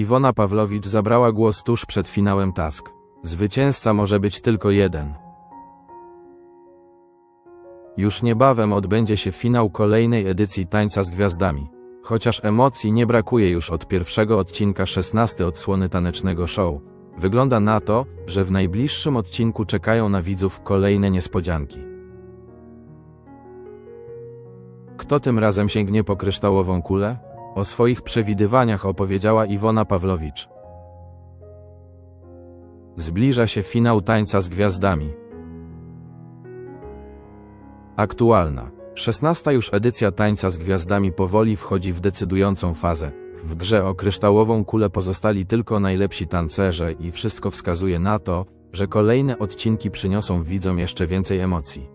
Iwona Pawlowicz zabrała głos tuż przed finałem Task. Zwycięzca może być tylko jeden. Już niebawem odbędzie się finał kolejnej edycji Tańca z Gwiazdami. Chociaż emocji nie brakuje już od pierwszego odcinka 16 odsłony tanecznego show, wygląda na to, że w najbliższym odcinku czekają na widzów kolejne niespodzianki. Kto tym razem sięgnie po kryształową kulę? O swoich przewidywaniach opowiedziała Iwona Pawlowicz. Zbliża się finał Tańca z Gwiazdami. Aktualna. 16 już edycja Tańca z Gwiazdami powoli wchodzi w decydującą fazę. W grze o kryształową kulę pozostali tylko najlepsi tancerze i wszystko wskazuje na to, że kolejne odcinki przyniosą widzom jeszcze więcej emocji.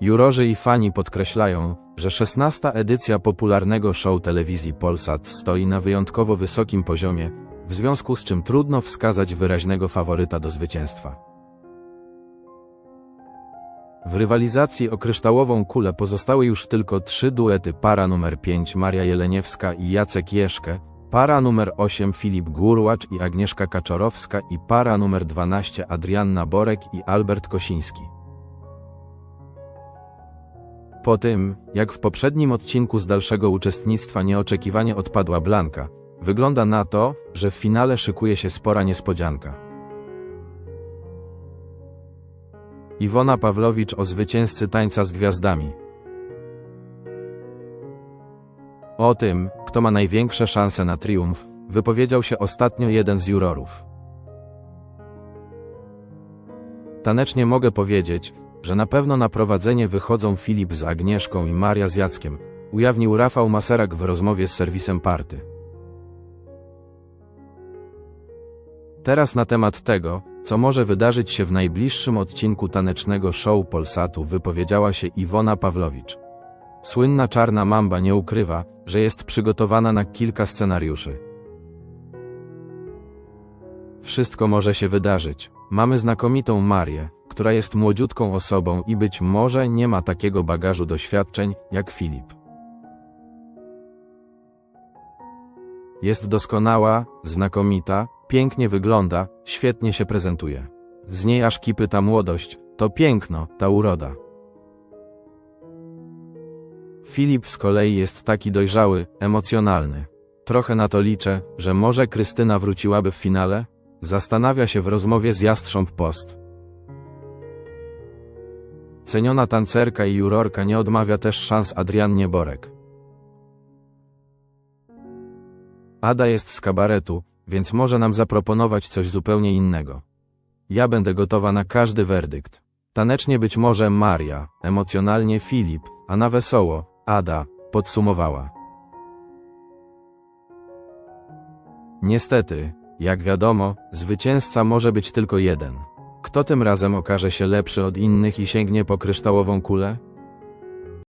Jurorzy i fani podkreślają, że 16 edycja popularnego show telewizji Polsat stoi na wyjątkowo wysokim poziomie, w związku z czym trudno wskazać wyraźnego faworyta do zwycięstwa. W rywalizacji o kryształową kulę pozostały już tylko trzy duety para numer 5 Maria Jeleniewska i Jacek Jeszkę, para numer 8 Filip Gurłacz i Agnieszka Kaczorowska i para numer 12 Adrianna Borek i Albert Kosiński. Po tym, jak w poprzednim odcinku z dalszego uczestnictwa nieoczekiwanie odpadła Blanka, wygląda na to, że w finale szykuje się spora niespodzianka. Iwona Pawlowicz o zwycięzcy tańca z gwiazdami. O tym, kto ma największe szanse na triumf, wypowiedział się ostatnio jeden z jurorów. Tanecznie mogę powiedzieć, że na pewno na prowadzenie wychodzą Filip z Agnieszką i Maria z Jackiem, ujawnił Rafał Maserak w rozmowie z serwisem Party. Teraz na temat tego, co może wydarzyć się w najbliższym odcinku tanecznego show Polsatu wypowiedziała się Iwona Pawlowicz. Słynna czarna mamba nie ukrywa, że jest przygotowana na kilka scenariuszy. Wszystko może się wydarzyć. Mamy znakomitą Marię, która jest młodziutką osobą i być może nie ma takiego bagażu doświadczeń jak Filip. Jest doskonała, znakomita, pięknie wygląda, świetnie się prezentuje. Z niej aż kipy ta młodość, to piękno, ta uroda. Filip z kolei jest taki dojrzały, emocjonalny. Trochę na to liczę, że może Krystyna wróciłaby w finale? Zastanawia się w rozmowie z Jastrząb Post. Ceniona tancerka i jurorka nie odmawia też szans Adriannie Borek. Ada jest z kabaretu, więc może nam zaproponować coś zupełnie innego. Ja będę gotowa na każdy werdykt. Tanecznie być może Maria, emocjonalnie Filip, a na wesoło Ada, podsumowała. Niestety, jak wiadomo, zwycięzca może być tylko jeden. Kto tym razem okaże się lepszy od innych i sięgnie po kryształową kulę?